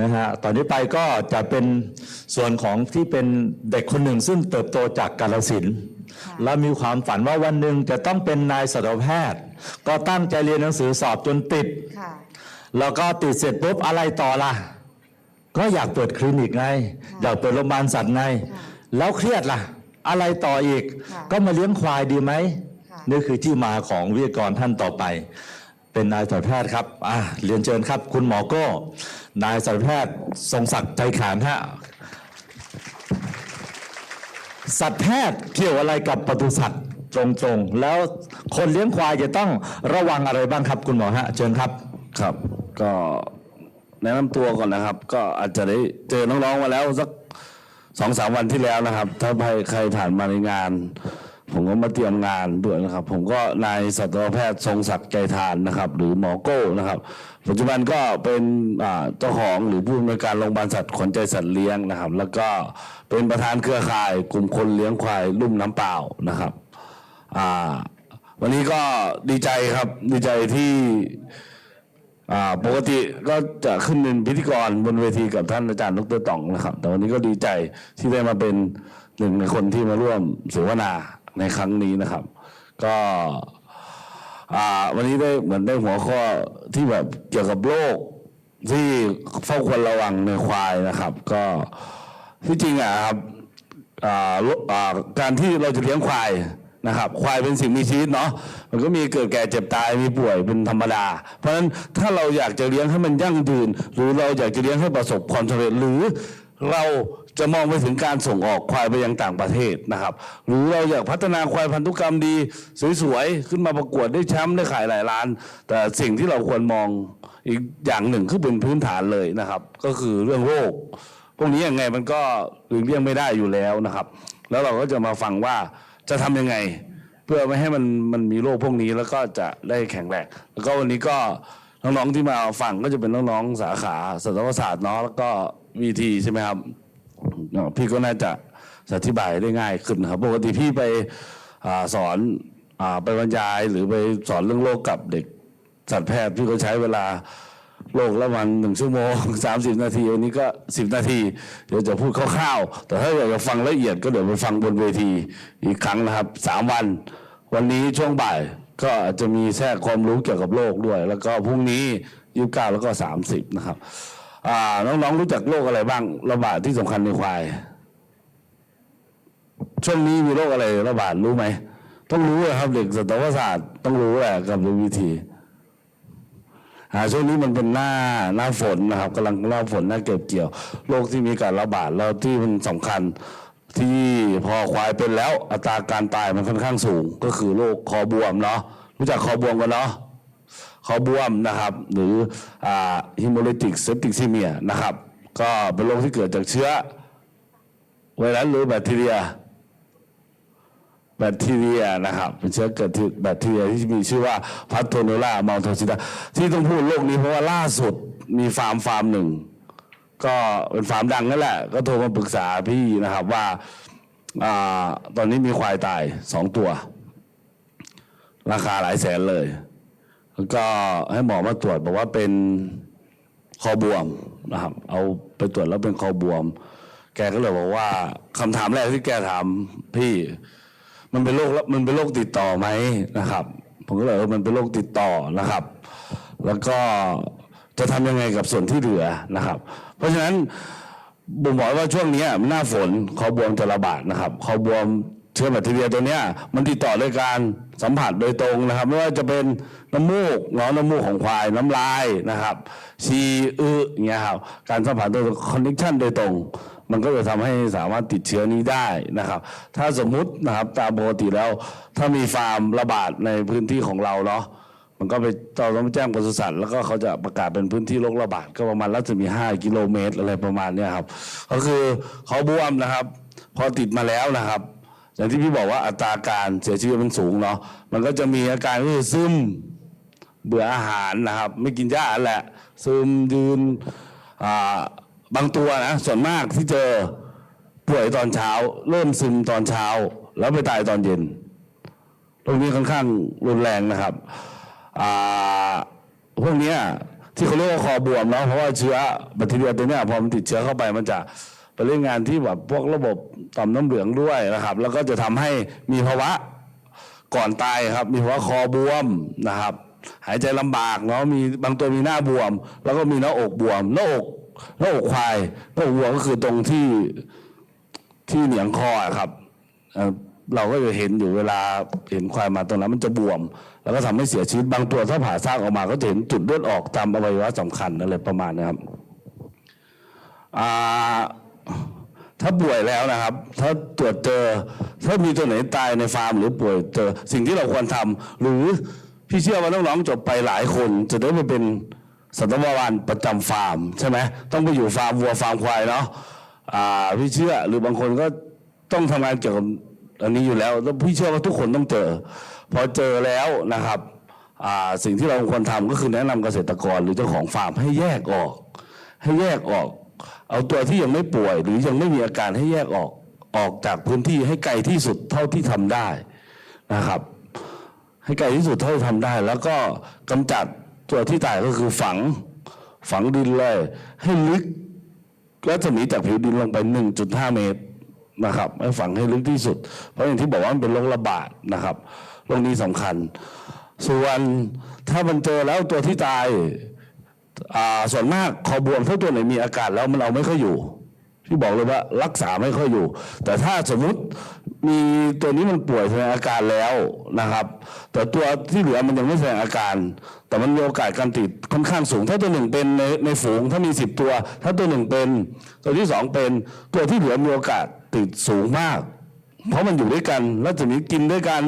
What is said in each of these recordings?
นะฮะตอนนี้ไปก็จะเป็นส่วนของที่เป็นเด็กคนหนึ่งซึ่งเติบโตจากกาลสินธุ์ค่ะและมีความฝันว่าวันหนึ่งจะต้องเป็นนายสัตวแพทย์ ก็ตั้งใจเรียนหนังสือสอบจนติดค่ะแล้วก็ติดเสร็จปุ๊บอะไรต่อล่ะ ก็อยากเปิดคลินิกไง อยากเปิดโรงพยาบาลสัตว์ไงค่ะแล้วเครียดล่ะ อะไรต่ออีกค่ะก็มาเลี้ยงควายดีไหมค่ะนี่คือที่มาของวิทยากรท่านต่อไป เป็นนายสัตวแพทย์ครับอะเรียนเชิญครับ คุณหมอโก้ นายสัตวแพทย์ทรงศักดิ์ใจขานฮะสัตวแพทย์เกี่ยวอะไรกับปศุสัตว์ตรงๆ แล้วคนเลี้ยงควายจะต้องระวังอะไรบ้างครับ คุณหมอฮะเชิญครับครับ ก็แนะนำตัวก่อนนะครับ ก็อาจจะได้เจอน้องๆมาแล้วสักสองสามวันที่แล้วนะครับ ถ้าใครใครผ่านมาในงาน ผมก็มาเตรียมงานด้วยนะครับ ผมก็นายสัตวแพทย์ทรงศักดิ์ใจทานนะครับ หรือหมอโก้นะครับ ปัจจุบันก็เป็นเจ้าของหรือผู้อำนวยการโรงพยาบาลสัตว์ขวัญใจสัตว์เลี้ยงนะครับ แล้วก็เป็นประธานเครือข่ายกลุ่มคนเลี้ยงควายลุ่มน้ำเปล่านะครับวันนี้ก็ดีใจครับดีใจที่ปกติก็จะขึ้นเป็นพิธีกรบนเวทีกับท่านอาจารย์ดรต๋องนะครับ แต่วันนี้ก็ดีใจที่ได้มาเป็นหนึ่งในคนที่มาร่วมเสวนา ในครั้งนี้นะครับ ก็วันนี้ได้เหมือนได้หัวข้อที่แบบเกี่ยวกับโรคที่เฝ้าควรระวังในควายนะครับ ก็ที่จริงอะครับการที่เราจะเลี้ยงควายนะครับควายเป็นสิ่งมีชีวิตเนาะมันก็มีเกิดแก่เจ็บตายมีป่วยเป็นธรรมดา เพราะฉะนั้นถ้าเราอยากจะเลี้ยงให้มันยั่งยืน หรือเราอยากจะเลี้ยงให้ประสบความสำเร็จหรือเรา จะมองไปถึงการส่งออกควายไปยังต่างประเทศนะครับ หรือเราอยากพัฒนาควายพันธุกรรมดี สวยๆ ขึ้นมาประกวดได้แชมป์ได้ขายหลายล้าน แต่สิ่งที่เราควรมองอีกอย่างหนึ่งคือเป็นพื้นฐานเลยนะครับ ก็คือเรื่องโรคพวกนี้ยังไงมันก็หลีกเลี่ยงไม่ได้อยู่แล้วนะครับ แล้วเราก็จะมาฟังว่าจะทำยังไง เพื่อไม่ให้มันมันมีโรคพวกนี้แล้วก็จะได้แข็งแรงแล้วก็วันนี้ก็น้องๆที่มาฟังก็จะเป็นน้องๆสาขาสัตวศาสตร์เนาะแล้วก็วีทีใช่ไหมครับ พี่ก็น่าจะอธิบายได้ง่ายขึ้นครับ ปกติพี่ไปอสอนอไปบรรยายหรือไปสอนเรื่องโรคกับเด็กสัตวแพทย์พี่ก็ใช้เวลาโลกละวันหนึ่งชั่วโมงสามสิบนาทีวันนี้ก็สิบนาที เดี๋ยวจะพูดคร่าวๆ แต่ถ้าอยากจะฟังละเอียดก็เดี๋ยวไปฟังบนเวทีอีกครั้งนะครับสามวัน วันนี้ช่วงบ่ายก็อาจจะมีแทรกความรู้เกี่ยวกับโรคด้วย แล้วก็พรุ่งนี้ยี่สิบเก้าแล้วก็สามสิบนะครับ น้องๆรู้จักโรคอะไรบ้างระบาดที่สำคัญในควาย ช่วงนี้มีโรคอะไรระบาดรู้ไหมต้องรู้เลยครับเด็กสัตวศาสตร์ต้องรู้แหละกับวิธีหาช่วงนี้มันเป็นหน้าหน้าฝนนะครับกำลังหน้าฝนหน้าเก็บเกี่ยวโรคที่มีการระบาดแล้วที่มันสำคัญที่พอควายเป็นแล้วอัตราการตายมันค่อนข้างสูง ก็คือโรคคอบวมเนาะรู้จักคอบวมกันเนาะ คอบวมนะครับ หรือฮิโมเลติกเซปติกซีเมียนะครับ ก็เป็นโรคที่เกิดจากเชื้อ ไวรัสหรือแบคทีเรีย แบคทีเรียนะครับเป็นเชื้อเกิดที่แบคทีเรียที่มีชื่อว่าพัทโทโนล่ามัลโทซิดาที่ต้องพูดโรคนี้เพราะว่าล่าสุดมีฟาร์มฟาร์มหนึ่ง ก็เป็นฟาร์มดังนั่นแหละ ก็โทรมาปรึกษาพี่นะครับว่าอตอนนี้มีควายตายสองตัว ราคาหลายแสนเลย ก็ให้หมอมาตรวจบอกว่าเป็นคอบวมนะครับ เอาไปตรวจแล้วเป็นคอบวม แกก็เลยบอกว่าคำถามแรกที่แกถามพี่ มันเป็นโรคมันเป็นโรคติดต่อไหมนะครับ ผมก็เลยเออมันเป็นโรคติดต่อนะครับ แล้วก็จะทำยังไงกับส่วนที่เหลือนะครับ เพราะฉะนั้นบ่งบอกว่าช่วงนี้หน้าฝนคอบวมจะระบาดนะครับคอบวม เชื้อแบคทีเรียตัวเนี้ยมันติดต่อโดยการสัมผัสโดยตรงนะครับ ไม่ว่าจะเป็นน้ำมูกเนาะน้ำมูกของควายน้ำลายนะครับชีอึอย่างเงี้ยครับการสัมผัสโดยคอนเนคชันโดยตรง มันก็จะทำให้สามารถติดเชื้อนี้ได้นะครับ ถ้าสมมุตินะครับตามปกติแล้ว ถ้ามีฟาร์มระบาดในพื้นที่ของเราเนาะมันก็ไปเราต้องไปแจ้งปศุสัตว์แล้วก็เขาจะประกาศเป็นพื้นที่โรคระบาดก็ประมาณรัศมี 5 กิโลเมตรอะไรประมาณเนี้ยครับ ก็คือเขาบวมนะครับ พอติดมาแล้วนะครับ อย่างที่พี่บอกว่าอัตราการเสียชีวิตมันสูงเนาะมันก็จะมีอาการก็คือซึมเบื่ออาหารนะครับ ไม่กินหญ้าแหละ ซึมยืนบางตัวนะส่วนมากที่เจอป่วยตอนเช้า เริ่มซึมตอนเช้า แล้วไปตายตอนเย็นตรงนี้ค่อนข้างรุนแรงนะครับพวกนี้ที่เขาเรียกว่าคอบวมเนาะเพราะว่าเชื้อแบคทีเรียตัวนี้พอมันติดเชื้อเข้าไปมันจะ ไปเล่นงงานที่แบบพวกระบบต่อมน้ำเหลืองด้วยนะครับ แล้วก็จะทำให้มีภาวะก่อนตายครับ มีภาวะคอบวมนะครับ หายใจลำบากเนาะมีบางตัวมีหน้าบวม แล้วก็มีหน้าอกบวมหน้าอกหน้าอกควายหน้าอกวัวก็คือตรงที่ที่เหนียงคอครับเราก็จะเห็นอยู่เวลาเห็นควายมาตรงนั้นมันจะบวม แล้วก็ทำให้เสียชีวิตบางตัวถ้าผ่าซากออกมาก็จะเห็นจุดเลือดออกตามอวัยวะสำคัญอะไรประมาณนะครับอ่า ถ้าป่วยแล้วนะครับ ถ้าตรวจเจอ ถ้ามีตัวไหนตายในฟาร์มหรือป่วยเจอ สิ่งที่เราควรทำหรือพี่เชื่อว่าน้องๆจบไปหลายคน จะได้ไปเป็นสัตวบาลประจำฟาร์มใช่ไหมต้องไปอยู่ฟาร์มวัวฟาร์มควายเนาะพี่เชื่อหรือบางคนก็ต้องทำงานเกี่ยวกับอันนี้อยู่แล้วแล้วพี่เชื่อว่าทุกคนต้องเจอ พอเจอแล้วนะครับสิ่งที่เราควรทำก็คือแนะนำเกษตรกรหรือเจ้าของฟาร์มให้แยกออก ให้แยกออก เอาตัวที่ยังไม่ป่วย หรือยังไม่มีอาการให้แยกออกออกจากพื้นที่ให้ไกลที่สุดเท่าที่ทำได้นะครับ ให้ไกลที่สุดเท่าที่ทำได้ แล้วก็กำจัดตัวที่ตายก็คือฝังฝังดินเลย ให้ลึกรัศมีจากผิวดินลงไป 1.5 เมตรนะครับให้ฝังให้ลึกที่สุด เพราะอย่างที่บอกว่ามันเป็นโรคระบาดนะครับโรคนี้สำคัญ ส่วนถ้ามันเจอแล้วตัวที่ตาย ส่วนมากคอบวมถ้าตัวไหนมีอาการแล้วมันเอาไม่ค่อยอยู่พี่บอกเลยว่ารักษาไม่ค่อยอยู่ แต่ถ้าสมมุติมีตัวนี้มันป่วยแสดงอาการแล้วนะครับ แต่ตัวที่เหลือมันยังไม่แสดงอาการ แต่มันมีโอกาสการติดค่อนข้างสูง ถ้าตัวหนึ่งเป็นในในฝูงถ้ามีสิบตัว ถ้าตัวหนึ่งเป็น ตัวที่สองเป็นตัวที่เหลือมีโอกาสติดสูงมาก เพราะมันอยู่ด้วยกันแล้วจะมีกินด้วยกัน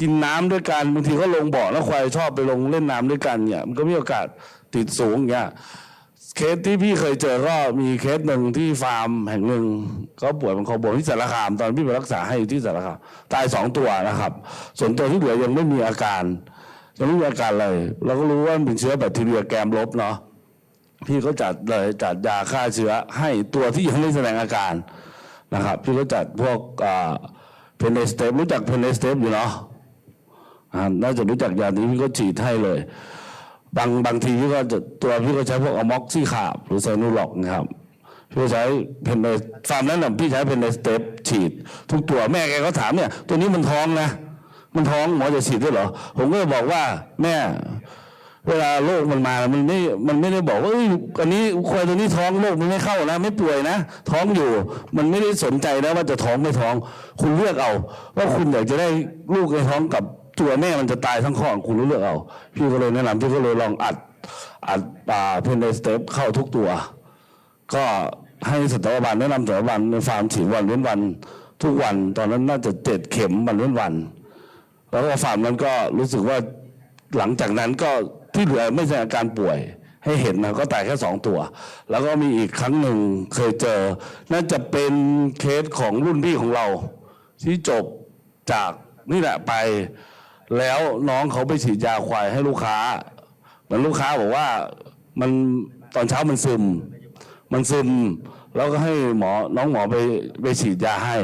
กินน้ำด้วยกันบางทีก็ลงบ่อแล้วควายชอบไปลงเล่นน้ำด้วยกันเนี่ยมันก็มีโอกาส ติดสูงเงี้ยเคสที่พี่เคยเจอก็มีเคสหนึ่งที่ฟาร์มแห่งหนึ่งก็ป่วยเป็นคอบวมที่สารคาม ตอนพี่ไปรักษาให้อยู่ที่สารคามตายสองตัวนะครับ ส่วนตัวที่เหลือยังไม่มีอาการยังไม่มีอาการเลยเราก็รู้ว่ามันเป็นเชื้อแบคทีเรียแกมลบเนาะพี่ก็จัดเลยจัดยาฆ่าเชื้อให้ตัวที่ยังไม่แสดงอาการนะครับ พี่ก็จัดพวกเพนเนสเตปรู้จักเพนเนสเตปอยู่เนาะอ่าน่าจะรู้จักยานี้พี่ก็ฉีดให้เลย บางบางทีพี่ก็จะตัวพี่ก็ใช้พวกอะม็อกซี่ขาบหรือไซนูล็อกนะครับพี่ใช้เพนเนสฟาร์มนั้นนะพี่ใช้เพนเนสเตปฉีด ทุกตัวแม่แกก็ถามเนี่ย ตัวนี้มันท้องนะ มันท้องหมอจะฉีดด้วยเหรอ ผมก็บอกว่าแม่เวลาโรคมันมา มันไม่ มันไม่ได้บอกว่าเอ้ยอันนี้ควายตัวนี้ท้องโรคมันไม่เข้านะ ไม่ป่วยนะ ท้องอยู่ มันไม่ได้สนใจนะว่าจะท้องไม่ท้อง คุณเลือกเอา ว่าคุณอยากจะได้ลูกในท้องกับ ตัวแม่มันจะตายทั้งข้อคุณเลือกเอา พี่ก็เลยแนะนำพี่ก็เลยลองอัดอัดปลาเพนเดสเตปเข้าทุกตัว ก็ให้สัตวบาลแนะนำสัตวบาลในฟาร์มฉีดวันเว้นวัน ทุกวันตอนนั้นน่าจะเจ็ดเข็มวันเว้นวัน แล้วก็ฟาร์มนั้นก็รู้สึกว่าหลังจากนั้นก็ที่เหลือไม่แสดงอาการป่วย ให้เห็นนะก็ตายแค่สองตัว แล้วก็มีอีกครั้งหนึ่งเคยเจอ น่าจะเป็นเคสของรุ่นพี่ของเรา ที่จบจากนี่แหละไป แล้วน้องเขาไปฉีดยาควายให้ลูกค้าเหมือนลูกค้าบอกว่ามันตอนเช้ามันซึม มันซึม แล้วก็ให้หมอน้องหมอไปไปฉีดยาให้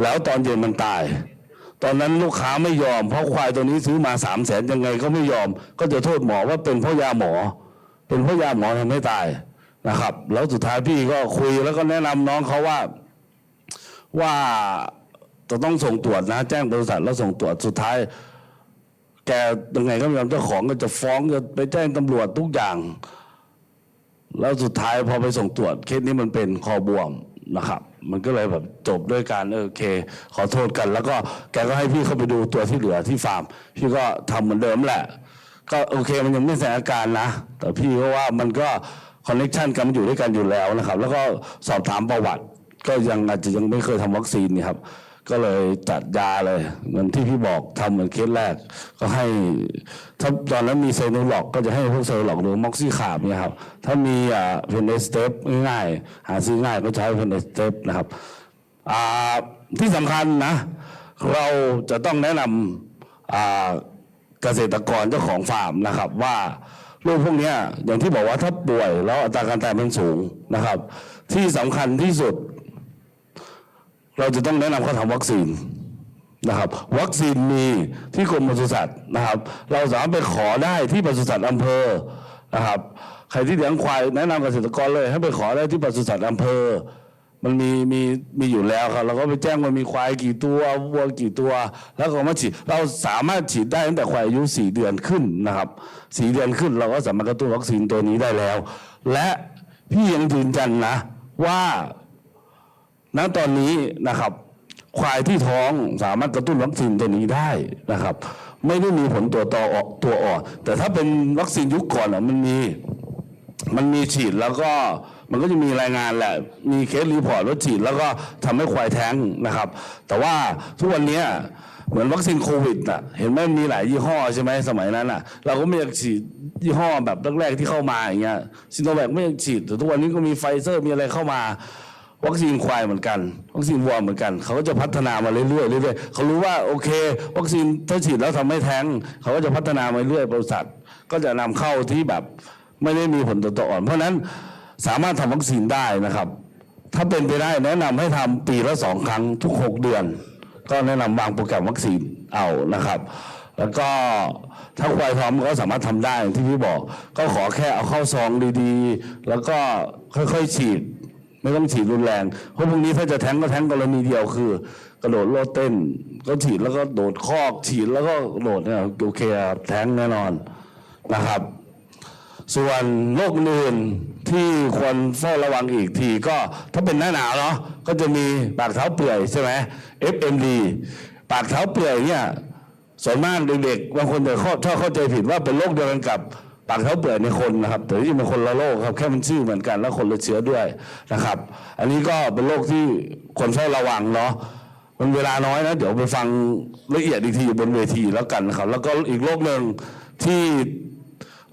แล้วตอนเย็นมันตาย ตอนนั้นลูกค้าไม่ยอมเพราะควายตัวนี้ซื้อมาสามแสนยังไงก็ไม่ยอม ก็จะโทษหมอว่าเป็นเพราะยาหมอ เป็นเพราะยาหมอทำให้ตายนะครับ แล้วสุดท้ายพี่ก็คุยแล้วก็แนะนำน้องเขาว่าว่าจะต้องส่งตรวจนะ แจ้งบริษัทแล้วส่งตรวจสุดท้าย แกยังไงก็ไม่ยอมเจ้าของก็จะฟ้องจะไปแจ้งตำรวจทุกอย่าง แล้วสุดท้ายพอไปส่งตรวจเคสนี้มันเป็นคอบวมนะครับ มันก็เลยแบบจบด้วยการโอเค ขอโทษกัน แล้วก็แกก็ให้พี่เข้าไปดูตัวที่เหลือที่ฟาร์ม พี่ก็ทำเหมือนเดิมแหละ ก็โอเคมันยังไม่แสดงอาการนะ แต่พี่ก็ว่ามันก็คอนเนคชันกันมันอยู่ด้วยกันอยู่แล้วนะครับ แล้วก็สอบถามประวัติ ก็ยังอาจจะยังไม่เคยทำวัคซีนนี่ครับ ก็เลยจัดยาเลยเหมือนที่พี่บอกทำเหมือนเคสแรก ก็ให้ถ้าตอนนั้นมีเซนูล็อกก็จะให้พวกเซนูล็อกหรือม็อกซี่ขาบเนี่ยครับถ้ามีอ่าเพนเอสเตปง่ายๆหาซื้อง่ายก็ใช้เพนเอสเตปนะครับอ่าที่สำคัญนะ เราจะต้องแนะนำอ่าเกษตรกรเจ้าของฟาร์มนะครับว่าโรคพวกนี้อย่างที่บอกว่าถ้าป่วยแล้วอัตราการตายมันสูงนะครับ ที่สำคัญที่สุด เราจะต้องแนะนำเขาทำวัคซีนนะครับ วัคซีนมีที่กรมปศุสัตว์นะครับ เราสามารถไปขอได้ที่ปศุสัตว์อำเภอนะครับ ใครที่เลี้ยงควายแนะนำเกษตรกรเลย ให้ไปขอได้ที่ปศุสัตว์อำเภอ มันมีมีมีอยู่แล้วครับเราก็ไปแจ้งว่ามีควายกี่ตัววัวกี่ตัว แล้วก็มาฉีดเราสามารถฉีดได้ตั้งแต่ควายอายุสี่เดือนขึ้นนะครับสี่เดือนขึ้นเราก็สามารถกระตุ้นวัคซีนตัวนี้ได้แล้ว และพี่ยังยืนยันนะว่า ณตอนนี้นะครับ ควายที่ท้องสามารถกระตุ้นวัคซีนตัวนี้ได้นะครับ ไม่ได้มีผลตัวต่อออกตัวอ่อนแต่ถ้าเป็นวัคซีนยุคก่อนอะมันมีมันมีฉีดแล้วก็มันก็จะมีรายงานแหละ มีเคสรีพอร์ตว่าฉีดแล้วก็ทำให้ควายแท้งนะครับ แต่ว่าทุกวันนี้เหมือนวัคซีนโควิดน่ะ เห็นไหมมีหลายยี่ห้อใช่ไหมสมัยนั้นน่ะ เราก็ไม่อยากฉีดยี่ห้อแบบแรกๆที่เข้ามาอย่างเงี้ยซิโนแวคไม่อยากฉีดแต่ทุกวันนี้ก็มีไฟเซอร์มีอะไรเข้ามา วัคซีนควายเหมือนกัน วัคซีนวัวเหมือนกัน เขาก็จะพัฒนามาเรื่อยๆเรื่อยๆเขารู้ว่าโอเค วัคซีนถ้าฉีดแล้วทำให้แท้ง เขาก็จะพัฒนามาเรื่อยบริษัท ก็จะนำเข้าที่แบบไม่ได้มีผลต่อตัวอ่อน เพราะฉะนั้นสามารถทำวัคซีนได้นะครับ ถ้าเป็นไปได้แนะนำให้ทำปีละสองครั้งทุกหกเดือน ก็แนะนำวางโปรแกรมวัคซีนเอานะครับ แล้วก็ถ้าควายพร้อมก็สามารถทำได้อย่างที่พี่บอก ก็ขอแค่เอาเข้าซองดีๆ แล้วก็ค่อยๆฉีด ไม่ต้องฉีดรุนแรง เพราะพวกนี้ถ้าจะแท้งก็แท้งกรณีเดียวคือ กระโดดโลดเต้น ก็ฉีดแล้วก็โดดคอก ฉีดแล้วก็โดดเนี่ยโอเคครับแท้งแน่นอนนะครับ ส่วนโรคอื่นที่ควรเฝ้าระวังอีกทีก็ถ้าเป็นหน้าหนาวเนาะก็จะมีปากเท้าเปื่อยใช่ไหม FMD ปากเท้าเปื่อยเนี่ยส่วนมากเด็กๆบางคนจะชอบเข้าใจผิดว่าเป็นโรคเดียวกันกับ ปากเท้าเปื่อยในคนนะครับ แต่ที่เป็นคนละโรคครับ แค่มันชื่อเหมือนกันแล้วคนละเชื้อด้วยนะครับ อันนี้ก็เป็นโรคที่ควรเฝ้าระวังเนาะมันเวลาน้อยนะ เดี๋ยวไปฟังละเอียดอีกทีอยู่บนเวทีแล้วกันครับ แล้วก็อีกโรคหนึ่งที่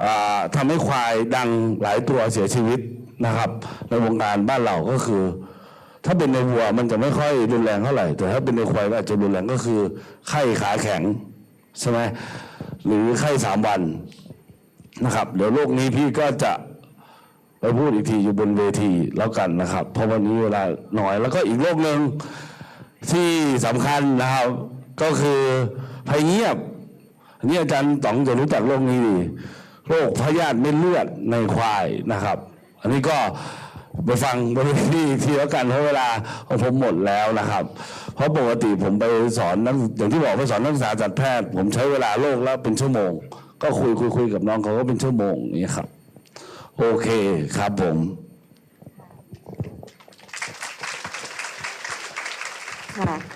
อ่าทำให้ควายดังหลายตัวเสียชีวิตนะครับ ในวงการบ้านเราก็คือ ถ้าเป็นในวัวมันจะไม่ค่อยรุนแรงเท่าไหร่ แต่ถ้าเป็นในควายก็อาจจะรุนแรงก็คือไข้ขาแข็งใช่ไหมหรือไข้สามวัน นะครับ เดี๋ยวโรคนี้พี่ก็จะไปพูดอีกทีอยู่บนเวทีแล้วกันนะครับ เพราะวันนี้เวลาน้อยแล้วก็อีกโรคหนึ่งที่สำคัญนะครับ ก็คือภัยเงียบนนี้อาจารย์ต๋องจะรู้จักโรคนี้ดีโรคพยาธิเม็ดเลือดในควายนะครับ อันนี้ก็ไปฟังบริเวณนี้อีกทีแล้วกันเพราะเวลาของผมหมดแล้วนะครับ เพราะปกติผมไปสอนนักอย่างที่บอกไปสอนนักศึกษาจัดแพทย์ ผมใช้เวลาโรคแล้วเป็นชั่วโมง ก็คุยคุยคุยกับน้องเขาก็เป็นชั่วโมงนี้ครับ โอเคครับผมค่ะ